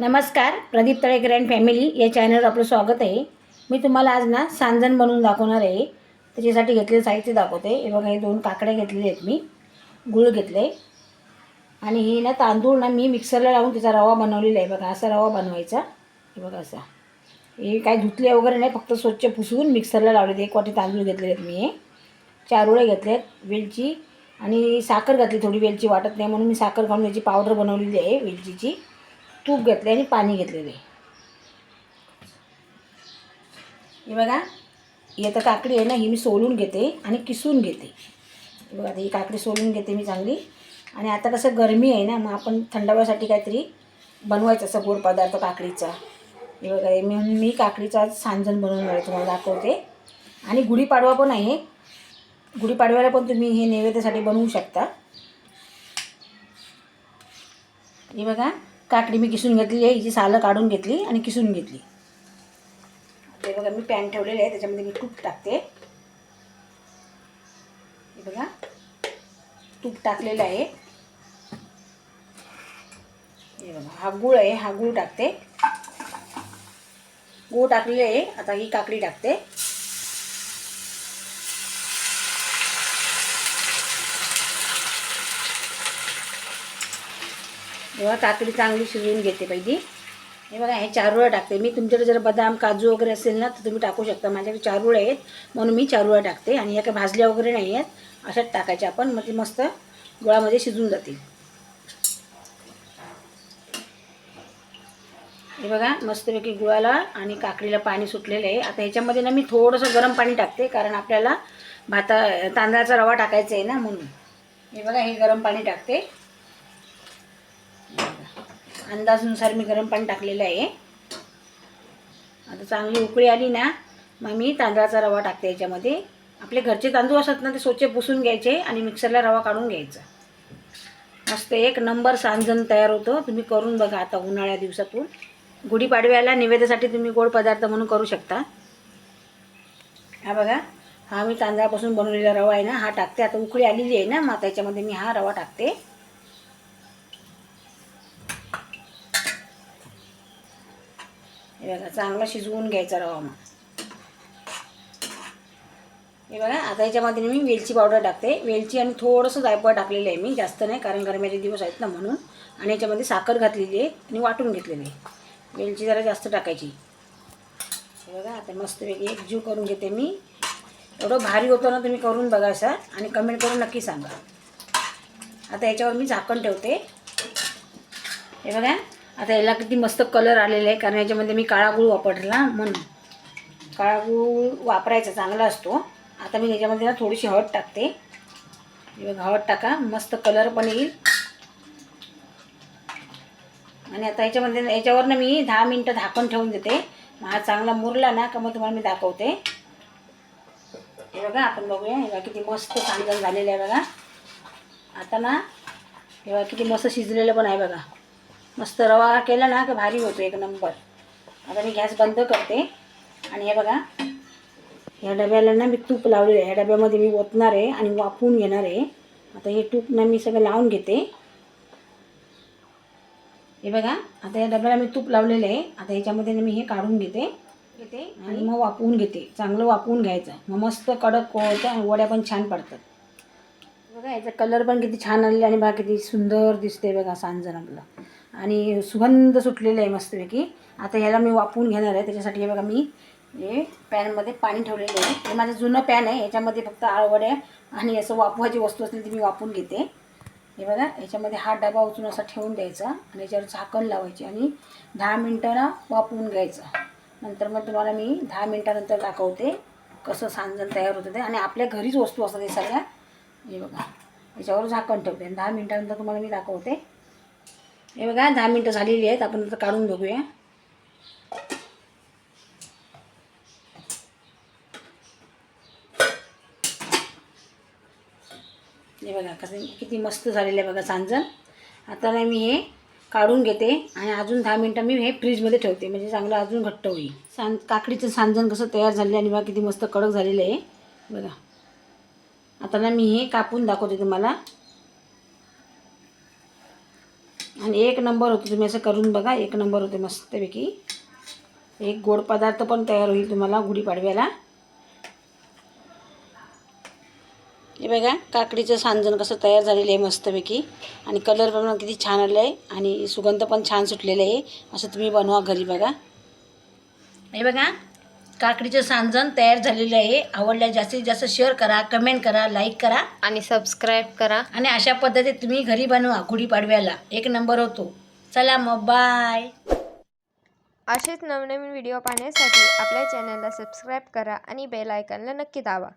नमस्कार Pradeep Talekar and family या चॅनलवर आपलं स्वागत आहे. मी तुम्हाला आज ना सांजण बनवून दाखवणार आहे. त्याच्यासाठी घेतलेलं साहित्य दाखवते. हे बघा हे दोन काकड्या घेतलेले आहेत मी. गुळ घेतले. आणि हे ना तांदूळ ना मी मिक्सरला लावून त्याचा रवा बनवलेला आहे. बघा असा रवा बनवायचा. हे बघा असा. हे काय धुतले वगैरे नाही फक्त स्वच्छ पुसून मिक्सरला लावलेत. एक वाटी तांदूळ घेतलेले आहेत मी हे. चारोळे घेतले आहेत वेलची. आणि साखर घातली थोडी वेलची वाटत नाही म्हणून मी साखर घालून याची पावडर बनवलेली आहे वेलचीची. तूप घेतले आणि पाणी घेतलेले हे बघा ही आता काकडी आहे ना ही मी सोलून घेते आणि किसून घेते. बघा ही काकडी सोलून घेते मी चांगली. आणि आता कसं गरमी आहे ना मग आपण थंडाव्यासाठी काहीतरी बनवायचं असं गोड पदार्थ काकडीचा. हे बघा मी मी काकडीचा सांजण बनवून आहे तुम्हाला दाखवते. आणि गुढीपाडवा पण आहे. गुढीपाडव्याला पण तुम्ही हे नैवेद्यासाठी बनवू शकता. हे बघा. काकडी मी किसून घेतली आहे हिची सालं काढून घेतली आणि किसून घेतली. ते बघा मी पॅन ठेवलेले आहे त्याच्यामध्ये मी तूप टाकते. हे बघा तूप टाकलेलं आहे. हे बघा हा गूळ आहे हा गूळ टाकते. गूळ टाकलेले आहे आता ही काकडी टाकते. तेव्हा तातडी चांगली शिजवून घेते पाहिजे हे बघा हे चारोळ्या टाकते. मी तुमच्याकडे जर बदाम काजू वगैरे असेल ना तर तुम्ही टाकू शकता. माझ्याकडे चारोळे आहेत म्हणून मी चारोळ्या टाकते. आणि ह्या काही भाजल्या वगैरे नाही आहेत अशाच टाकायच्या आपण. मग ते मस्त गुळामध्ये शिजून जातील. हे बघा मस्तपैकी गुळाला आणि काकडीला पाणी सुटलेलं आहे. आता ह्याच्यामध्ये ना मी थोडंसं गरम पाणी टाकते कारण आपल्याला भाता तांदळाचा रवा टाकायचा आहे ना म्हणून. हे बघा हे गरम पाणी टाकते. अंदाजनुसार मी गरम पाणी टाकलेलं आहे. आता चांगली उकळी आली ना मग मी तांदळाचा रवा टाकते याच्यामध्ये. आपले घरचे तांदूळ असतात ना ते स्वच्छ पुसून घ्यायचे आणि मिक्सरला रवा काढून घ्यायचा. मस्त एक नंबर सांजन तयार होतं. तुम्ही करून बघा आता उन्हाळ्या दिवसातून. गुढीपाडव्याला निवेद्यासाठी तुम्ही गोड पदार्थ म्हणून करू शकता. हा बघा हा मी तांदळापासून बनवलेला रवा आहे ना हा टाकते. आता उकळी आलेली आहे ना मग त्याच्यामध्ये मी हा रवा टाकते. हे बघा चांगला शिजवून घ्यायचा रवा मग. हे बघा आता याच्यामध्ये मी वेलची पावडर टाकते. वेलची आणि थोडंसं जायफळ टाकलेलं आहे मी जास्त नाही कारण गरम्याचे दिवस आहेत ना म्हणून. आणि याच्यामध्ये साखर घातलेली आहे आणि वाटून घेतलेली आहे. वेलची जरा जास्त टाकायची. हे बघा आता मस्तपैकी एक जीव करून घेते मी. एवढं भारी होतं ना तुम्ही करून बघा असं आणि कमेंट करून नक्की सांगा. आता याच्यावर मी झाकण ठेवते. हे बघा. आता याला किती मस्त कलर आलेला आहे कारण याच्यामध्ये मी काळा गुळ वापरला म्हणून. काळा गुळ वापरायचा चांगला असतो. आता मी याच्यामध्ये ना थोडीशी हळद टाकते. बघा हळद टाका मस्त कलर पण येईल. आणि आता याच्यामध्ये याच्यावरनं मी दहा मिनटं झाकण ठेवून देते. मग हा चांगला मुरला ना का मग तुम्हाला मी दाखवते. हे बघा आपण बघूया. हे बघा किती मस्त चांगलं झालेलं आहे बघा. आता ना हे बघा किती मस्त शिजलेलं पण आहे बघा. मस्त रवा केला ना का भारी होतो एक नंबर. आता मी गॅस बंद करते. आणि हे बघा ह्या डब्याला ना मी तूप लावलेलं आहे. ह्या डब्यामध्ये मी ओतणार आहे आणि वाफवून घेणार आहे. आता हे तूप ना मी सगळं लावून घेते. हे बघा आता या डब्याला मी तूप लावलेलं आहे. आता याच्यामध्ये ना मी हे काढून घेते. घेते. आणि मग वापवून घेते. चांगलं वापवून घ्यायचं. मग मस्त कडक होतं आणि वड्या पण छान पडतात. बघा याचा कलर पण किती छान आलेला आणि बघा किती सुंदर दिसते बघा सांजण आपलं. आणि सुगंध सुटलेलं आहे मस्तपैकी. आता ह्याला मी वापरून घेणार आहे. त्याच्यासाठी हे बघा मी हे पॅनमध्ये पाणी ठेवलेलं आहे. हे माझं जुनं पॅन आहे. याच्यामध्ये फक्त आळवड्या आणि असं वापवायची वस्तू असतील ती मी वापरून घेते. हे बघा याच्यामध्ये हा डबा उचलून असा ठेवून द्यायचा आणि याच्यावर झाकण लावायची आणि दहा मिनटांना वापरून घ्यायचं. नंतर मग तुम्हाला मी दहा मिनटानंतर दाखवते कसं सांजण तयार होतं ते. आणि आपल्या घरीच वस्तू असतात हे सगळ्या. हे बघा याच्यावर झाकण ठेवते. आणि दहा मिनटानंतर तुम्हाला मी दाखवते. हे बघा दहा मिनटं झालेली आहेत. आपण आता काढून बघूया. हे बघा कसं किती मस्त झालेलं आहे बघा सांजण आता ना मी हे काढून घेते आणि अजून दहा मिनटं मी हे फ्रीजमध्ये ठेवते. म्हणजे चांगलं अजून घट्ट होईल. सांज काकडीचं सांजण कसं तयार झालं आणि बघा किती मस्त कडक झालेलं आहे. बघा. आता ना मी हे कापून दाखवते तुम्हाला. आणि एक नंबर होतो तुम्ही असं करून बघा एक नंबर होते मस्तपैकी. एक गोड पदार्थ पण तयार होईल तुम्हाला गुढीपाडव्याला. हे बघा काकडीचं सांजण कसं तयार झालेलं आहे मस्तपैकी. आणि कलर पण किती छान आलं आहे. आणि सुगंध पण छान सुटलेलं आहे. असं तुम्ही बनवा घरी बघा. हे बघा काकडीचं सांजण तयार झालेलं आहे. आवडल्यास जास्तीत जास्त शेअर करा कमेंट करा लाईक करा. आणि सबस्क्राईब करा. आणि अशा पद्धतीत तुम्ही घरी बनवा गुढीपाडव्याला एक नंबर होतो. चला मग बाय असेच नवनवीन व्हिडिओ पाहण्यासाठी आपल्या चॅनलला सबस्क्राईब करा आणि बेल आयकॉनला नक्की दाबा.